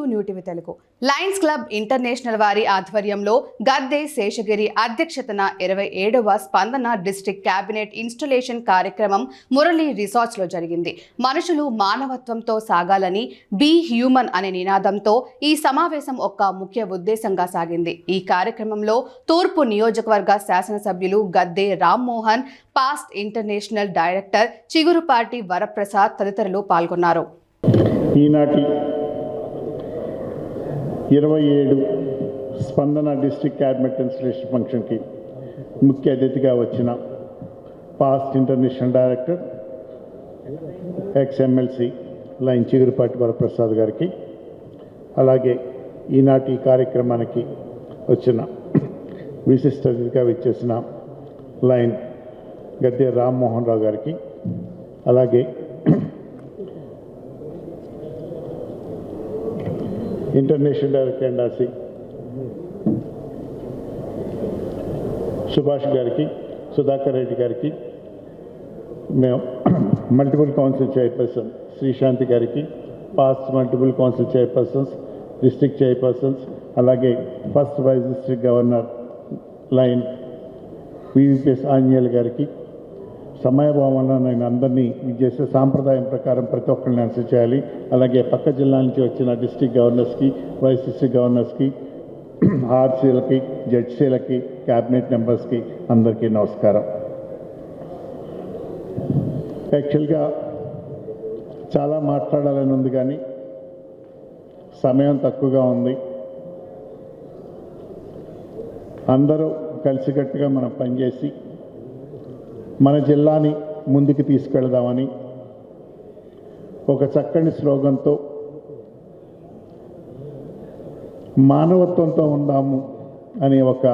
To new Telugu. Lions club international వారి ఆధ్వర్యంలో గద్దె శేషగిరి అధ్యక్షతన ఇరవై ఏడవ స్పందన డిస్టిక్ క్యాబినెట్ ఇన్స్టలేషన్ కార్యక్రమం మురళి రిసార్ట్స్లో జరిగింది. మనుషులు మానవత్వంతో సాగాలని బీ హ్యూమన్ అనే నినాదంతో ఈ సమావేశం ఒక ముఖ్య ఉద్దేశంగా సాగింది. ఈ కార్యక్రమంలో తూర్పు నియోజకవర్గ శాసనసభ్యులు Gadde Rammohan past international director Chigurupati Varaprasad తదితరులు పాల్గొన్నారు. ఈనాటి ఇరవై ఏడు స్పందన డిస్ట్రిక్ట్ క్యాబినెట్ ఇన్స్టలేషన్ ఫంక్షన్కి ముఖ్య అతిథిగా వచ్చిన past international director ex MLC lion Chigurupati Varaprasad గారికి అలాగే ఈనాటి కార్యక్రమానికి వచ్చిన విశిష్ట అతిథిగా విచ్చేసిన లైన్ గద్దె రామ్మోహన్ రావు గారికి అలాగే ఇంటర్నేషనల్ డైరెక్టర్ ఎండాసి సుభాష్ గారికి సుధాకర్ రెడ్డి గారికి మేము మల్టిపుల్ కౌన్సిల్ చైర్పర్సన్ శ్రీశాంతి గారికి past multiple council chairpersons district chairpersons అలాగే first vice district governor lion VVPS Anjaneyulu గారికి సమయభావం వల్ల నేను అందరినీ ఇది చేసే సాంప్రదాయం ప్రకారం ప్రతి ఒక్కరిని అనౌన్స్ చేయాలి. అలాగే పక్క జిల్లా నుంచి వచ్చిన డిస్ట్రిక్ట్ గవర్నర్స్కి వైస్ డిస్ట్రిక్ట్ గవర్నర్స్కి ఆర్సీలకి జడ్సీలకి క్యాబినెట్ మెంబర్స్కి అందరికీ నమస్కారం. యాక్చువల్గా చాలా మాట్లాడాలని ఉంది కానీ సమయం తక్కువగా ఉంది. అందరూ కలిసికట్టుగా మనం పనిచేసి మన జిల్లాని ముందుకు తీసుకెళదామని ఒక చక్కని స్లోగన్తో మానవత్వంతో ఉందాము అనే ఒక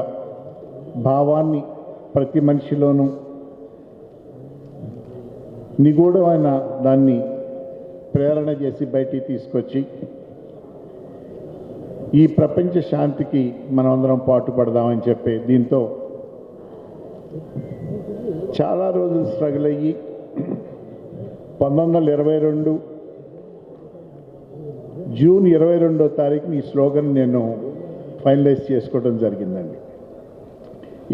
భావాన్ని ప్రతి మనిషిలోనూ నిగూఢమైన దాన్ని ప్రేరణ చేసి బయటికి తీసుకొచ్చి ఈ ప్రపంచ శాంతికి మనమందరం పాటుపడదామని చెప్పి దీంతో చాలా రోజులు స్ట్రగుల్ అయ్యి పంతొమ్మిది వందల ఇరవై రెండు జూన్ ఇరవై రెండో తారీఖున ఈ స్లోగన్ నేను ఫైనలైజ్ చేసుకోవడం జరిగిందండి.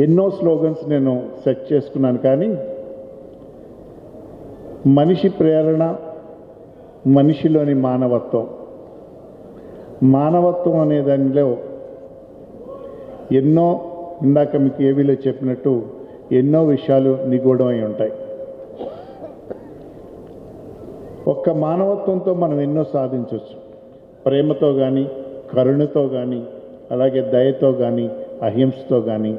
ఎన్నో స్లోగన్స్ నేను సెట్ చేసుకున్నాను కానీ మనిషి ప్రేరణ మనిషిలోని మానవత్వం. మానవత్వం అనే దానిలో ఎన్నో ఇందాక మీకు ఏవీలో చెప్పినట్టు ఎన్నో విషయాలు నిగూఢమై ఉంటాయి. ఒక్క మానవత్వంతో మనం ఎన్నో సాధించవచ్చు ప్రేమతో కానీ కరుణతో కానీ అలాగే దయతో కానీ అహింసతో కానీ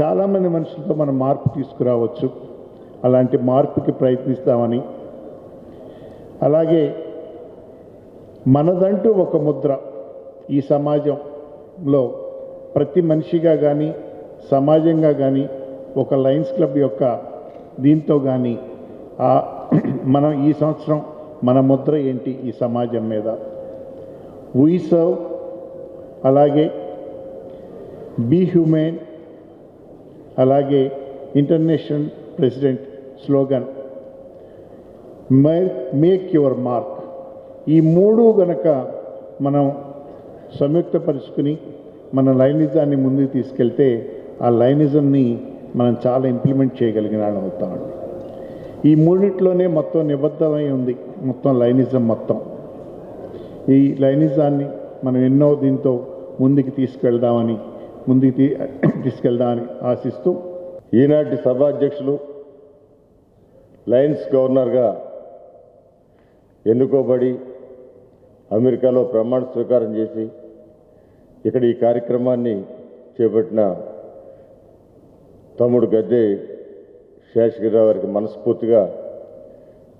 చాలామంది మనుషులతో మనం మార్పు తీసుకురావచ్చు. అలాంటి మార్పుకి ప్రయత్నిస్తామని. అలాగే మనదంటూ ఒక ముద్ర ఈ సమాజంలో ప్రతి మనిషిగా కానీ సమాజంగా కానీ ఒక లయన్స్ క్లబ్ యొక్క దీంతో కానీ మనం ఈ సంవత్సరం మన ముద్ర ఏంటి ఈ సమాజం మీద? వీ సర్వ్ అలాగే బీ హ్యూమెన్ అలాగే international president slogan make your mark ఈ మూడు గనక మనం సంయుక్తపరుచుకుని మన లైనిజాన్ని ముందుకు తీసుకెళ్తే ఆ లైనిజంని మనం చాలా ఇంప్లిమెంట్ చేయగలిగిన వాళ్ళు అవుతామండి ఈ మూడిట్లోనే మొత్తం నిబద్ధమై ఉంది. మొత్తం లైనిజం మొత్తం. ఈ లైనిజాన్ని మనం ఎన్నో దీంతో ముందుకు తీసుకెళ్దామని ముందుకు తీ తీసుకెళ్దామని ఆశిస్తూ ఈనాటి సభాధ్యక్షులు లయన్స్ గవర్నర్గా ఎన్నుకోబడి అమెరికాలో ప్రమాణ స్వీకారం చేసి ఇక్కడ ఈ కార్యక్రమాన్ని చేపట్టిన తమ్ముడు గద్దె శేషగిరిరావు గారికి మనస్ఫూర్తిగా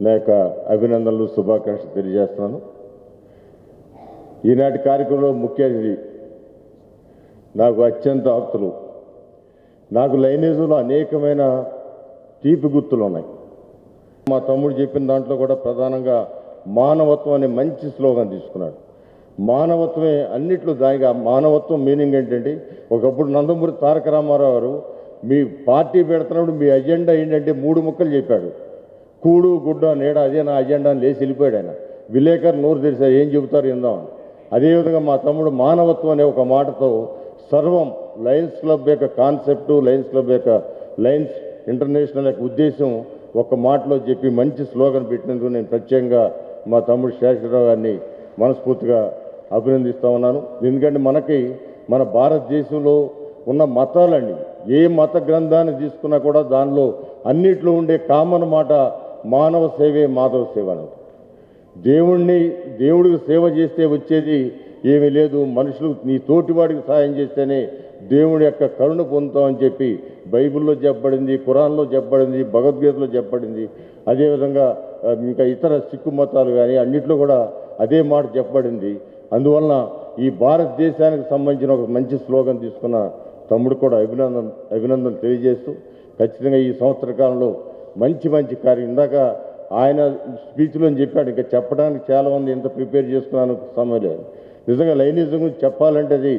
నా యొక్క అభినందనలు శుభాకాంక్షలు తెలియజేస్తున్నాను. ఈనాటి కార్యక్రమంలో ముఖ్య అతిథి నాకు అత్యంత ఆప్తులు. నాకు లైనేజంలో అనేకమైన తీపి గుర్తులు ఉన్నాయి. మా తమ్ముడు చెప్పిన దాంట్లో కూడా ప్రధానంగా మానవత్వం అనే మంచి స్లోగన్ తీసుకున్నాడు. మానవత్వమే అన్నిట్లో దానిగా మానవత్వం మీనింగ్ ఏంటంటే ఒకప్పుడు నందమూరి తారక రామారావు గారు మీ పార్టీ పెడుతున్నప్పుడు మీ అజెండా ఏంటంటే మూడు ముక్కలు చెప్పాడు. కూడు గుడ్డ నీడ అదే నా అజెండా అని లేచి వెళ్ళిపోయాడు ఆయన. విలేకరు నోరు తెరిచారు ఏం చెబుతారు ఏందాం అదేవిధంగా మా తమ్ముడు మానవత్వం అనే ఒక మాటతో సర్వం లయన్స్ క్లబ్ యొక్క కాన్సెప్టు లయన్స్ క్లబ్ యొక్క లయన్స్ ఇంటర్నేషనల్ యొక్క ఉద్దేశం ఒక మాటలో చెప్పి మంచి స్లోగన్ పెట్టినందుకు నేను ప్రత్యేకంగా మా తమ్ముడు శేషరావు గారిని మనస్ఫూర్తిగా అభినందిస్తూ ఉన్నాను. ఎందుకంటే మనకి మన భారతదేశంలో ఉన్న మతాలన్నీ ఏ మత గ్రంథాన్ని తీసుకున్నా కూడా దానిలో అన్నిట్లో ఉండే కామన్ మాట మానవ సేవే మాధవ సేవ దేవుణ్ణి దేవుడికి సేవ చేస్తే వచ్చేది ఏమీ లేదు. మనుషులు నీ తోటివాడికి సహాయం చేస్తేనే దేవుడి యొక్క కరుణ పొందుతామని చెప్పి బైబిల్లో చెప్పబడింది కురాన్లో చెప్పబడింది భగవద్గీతలో చెప్పబడింది. అదేవిధంగా ఇంకా ఇతర సిక్కు మతాలు కానీ అన్నిట్లో కూడా అదే మాట చెప్పబడింది. అందువలన ఈ భారతదేశానికి సంబంధించిన ఒక మంచి స్లోగన్ తీసుకున్న తమ్ముడు కూడా అభినందన అభినందన తెలియజేస్తూ ఖచ్చితంగా ఈ సంవత్సర కాలంలో మంచి మంచి కార్యం. ఇందాక ఆయన స్పీచ్లో చెప్పాడు ఇంకా చెప్పడానికి చాలా ఉంది ఎంత ప్రిపేర్ చేసుకున్నాను సమయం లేదు. నిజంగా లైనిజం గురించి చెప్పాలంటే అది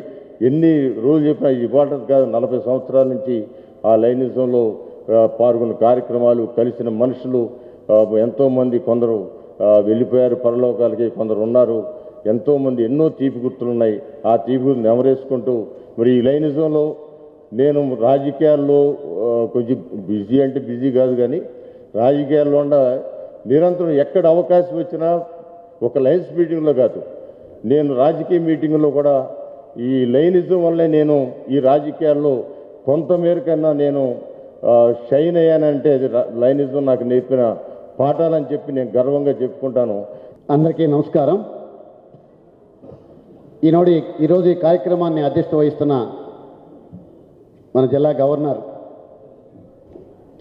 ఎన్ని రోజులు చెప్పినా ఇవాళ కాదు నలభై సంవత్సరాల నుంచి ఆ లైనిజంలో పాల్గొన్న కార్యక్రమాలు కలిసిన మనుషులు ఎంతోమంది కొందరు వెళ్ళిపోయారు పరలోకాలకి కొందరు ఉన్నారు. ఎంతోమంది ఎన్నో తీపి గుర్తులు ఉన్నాయి ఆ తీపి గుర్తులు నెమరేసుకుంటూ మరి ఈ లైనిజంలో నేను రాజకీయాల్లో కొంచెం బిజీ అంటే బిజీ కాదు కానీ రాజకీయాల్లో ఉండ నిరంతరం ఎక్కడ అవకాశం వచ్చినా ఒక లైన్స్ మీటింగ్లో కాదు. నేను రాజకీయ మీటింగ్లో కూడా ఈ లైనిజం వల్లే నేను ఈ రాజకీయాల్లో కొంతమేరకన్నా నేను షైన్ అయ్యానంటే అది లైనిజం నాకు నేర్పిన పాఠాలని చెప్పి నేను గర్వంగా చెప్పుకుంటాను. అందరికీ నమస్కారం. ఈనాడు ఈరోజు ఈ కార్యక్రమాన్ని అధ్యక్షత వహిస్తున్న మన జిల్లా గవర్నర్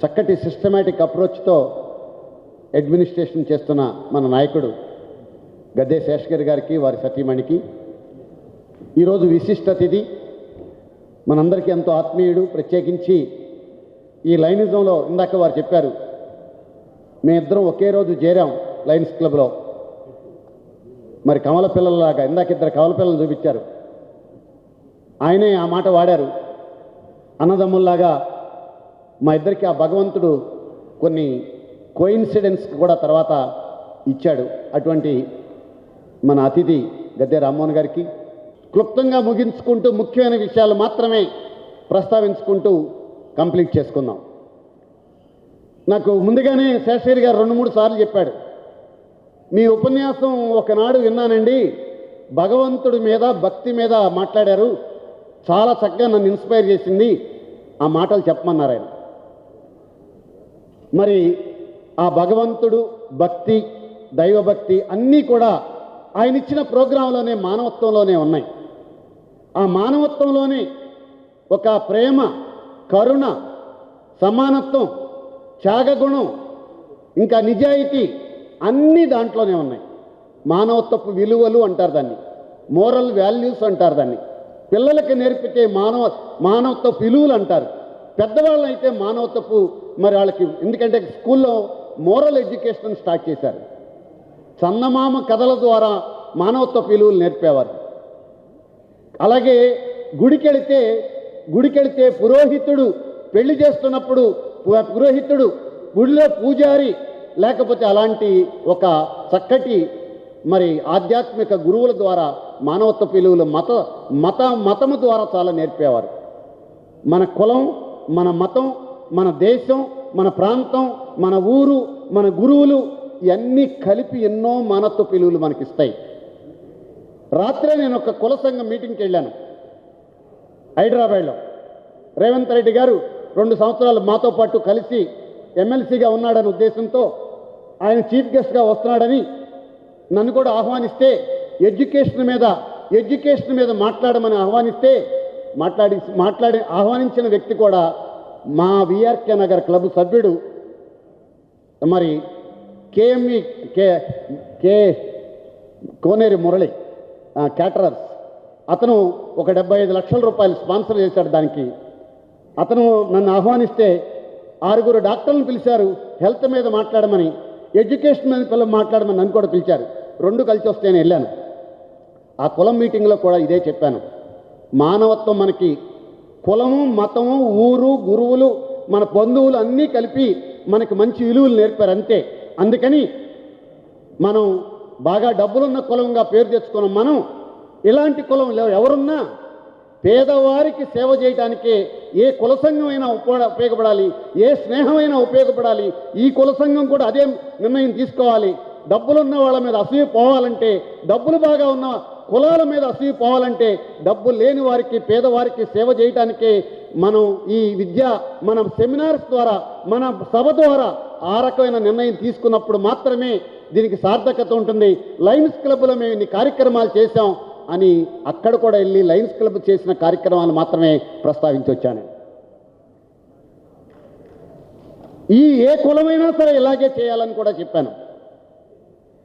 చక్కటి సిస్టమేటిక్ అప్రోచ్తో అడ్మినిస్ట్రేషన్ చేస్తున్న మన నాయకుడు గద్దే శేషగిరి గారికి వారి సతీమణికి. ఈరోజు విశిష్ట తిథి. మనందరికీ ఎంతో ఆత్మీయుడు ప్రత్యేకించి ఈ లైనిజంలో ఇందాక వారు చెప్పారు మేమిద్దరం ఒకే రోజు చేరాం లయన్స్ క్లబ్లో. మరి కమల పిల్లలలాగా ఇందాక ఇద్దరు కమల పిల్లలు చూపించారు. ఆయనే ఆ మాట వాడారు. అన్నదమ్ముల్లాగా మా ఇద్దరికి ఆ భగవంతుడు కొన్ని కోయిన్సిడెన్స్ కూడా తర్వాత ఇచ్చాడు. అటువంటి మన అతిథి గద్దె రామ్మోహన్ గారికి. క్లుప్తంగా ముగించుకుంటూ ముఖ్యమైన విషయాలు మాత్రమే ప్రస్తావించుకుంటూ కంప్లీట్ చేసుకుందాం. నాకు ముందుగానే శేషగిరి గారు రెండు మూడు సార్లు చెప్పాడు. మీ ఉపన్యాసం ఒకనాడు విన్నానండి. భగవంతుడి మీద భక్తి మీద మాట్లాడారు. చాలా చక్కగా నన్ను ఇన్స్పైర్ చేసింది. ఆ మాటలు చెప్పమన్నారు ఆయన. మరి ఆ భగవంతుడు భక్తి దైవభక్తి అన్నీ కూడా ఆయన ఇచ్చిన ప్రోగ్రాంలోనే మానవత్వంలోనే ఉన్నాయి. ఆ మానవత్వంలోనే ఒక ప్రేమ కరుణ సమానత్వం త్యాగగుణం ఇంకా నిజాయితీ అన్నీ దాంట్లోనే ఉన్నాయి. మానవత్వపు విలువలు అంటారు దాన్ని. మోరల్ వాల్యూస్ అంటారు దాన్ని. పిల్లలకి నేర్పితే మానవ మానవత్వపు విలువలు అంటారు. పెద్దవాళ్ళు అయితే మానవత్వపు మరి వాళ్ళకి ఎందుకంటే స్కూల్లో మోరల్ ఎడ్యుకేషన్ స్టార్ట్ చేశారు. చందమామ కథల ద్వారా మానవత్వపు విలువలు నేర్పేవారు. అలాగే గుడికెళితే గుడికెళితే పురోహితుడు పెళ్ళి చేస్తున్నప్పుడు పురోహితుడు గుడిలో పూజారి లేకపోతే అలాంటి ఒక చక్కటి మరి ఆధ్యాత్మిక గురువుల ద్వారా మానవత్వ పిలువులు మత మత మతము ద్వారా చాలా నేర్పేవారు. మన కులం మన మతం మన దేశం మన ప్రాంతం మన ఊరు మన గురువులు ఇవన్నీ కలిపి ఎన్నో మానవత్వ పిలువులు మనకిస్తాయి. రాత్రే నేను ఒక కుల సంఘం మీటింగ్కి వెళ్ళాను. హైదరాబాద్లో. రేవంత్ రెడ్డి గారు రెండు సంవత్సరాలు మాతో పాటు కలిసి ఎమ్మెల్సీగా ఉన్నాడనే ఉద్దేశంతో ఆయన చీఫ్ గెస్ట్గా వస్తున్నాడని నన్ను కూడా ఆహ్వానిస్తే ఎడ్యుకేషన్ మీద ఎడ్యుకేషన్ మీద మాట్లాడమని ఆహ్వానిస్తే మాట్లాడి మాట్లాడి ఆహ్వానించిన వ్యక్తి కూడా మా విఆర్కే నగర్ క్లబ్ సభ్యుడు. మరి కేఎంఈ కే కే కోనేరి మురళి క్యాటరర్స్. అతను ఒక డెబ్బై ఐదు లక్షల రూపాయలు స్పాన్సర్ చేశాడు దానికి. అతను నన్ను ఆహ్వానిస్తే ఆరుగురు డాక్టర్లను పిలిచారు హెల్త్ మీద మాట్లాడమని. ఎడ్యుకేషన్ మీద పిల్లలు మాట్లాడమని నన్ను కూడా పిలిచారు. రెండు కలిసి వస్తే నేను వెళ్ళాను. ఆ కులం మీటింగ్లో కూడా ఇదే చెప్పాను. మానవత్వం మనకి కులము మతము ఊరు గురువులు మన బంధువులు అన్నీ కలిపి మనకి మంచి విలువలు నేర్పారు అంతే. అందుకని మనం బాగా డబ్బులున్న కులంగా పేరు తెచ్చుకున్నాం మనం ఇలాంటి కులం ఎవరున్నా పేదవారికి సేవ చేయడానికి ఏ కుల సంఘమైనా ఉపయోగపడాలి ఏ స్నేహమైనా ఉపయోగపడాలి ఈ కుల సంఘం కూడా అదే నిర్ణయం తీసుకోవాలి. డబ్బులున్న వాళ్ళ మీద అసూయ పోవాలంటే డబ్బులు బాగా ఉన్న కులాల మీద అసూయ పోవాలంటే డబ్బు లేని వారికి పేదవారికి సేవ చేయటానికే మనం ఈ విద్య మన సెమినార్స్ ద్వారా మన సభ ద్వారా ఆ రకమైన నిర్ణయం తీసుకున్నప్పుడు మాత్రమే దీనికి సార్థకత ఉంటుంది. లయన్స్ క్లబ్లో మేము ఇన్ని కార్యక్రమాలు చేశాం. అని అక్కడ కూడా వెళ్ళి లయన్స్ క్లబ్ చేసిన కార్యక్రమాలు మాత్రమే ప్రస్తావించి వచ్చాను. ఈ ఏ కులమైనా సరే ఇలాగే చేయాలని కూడా చెప్పాను.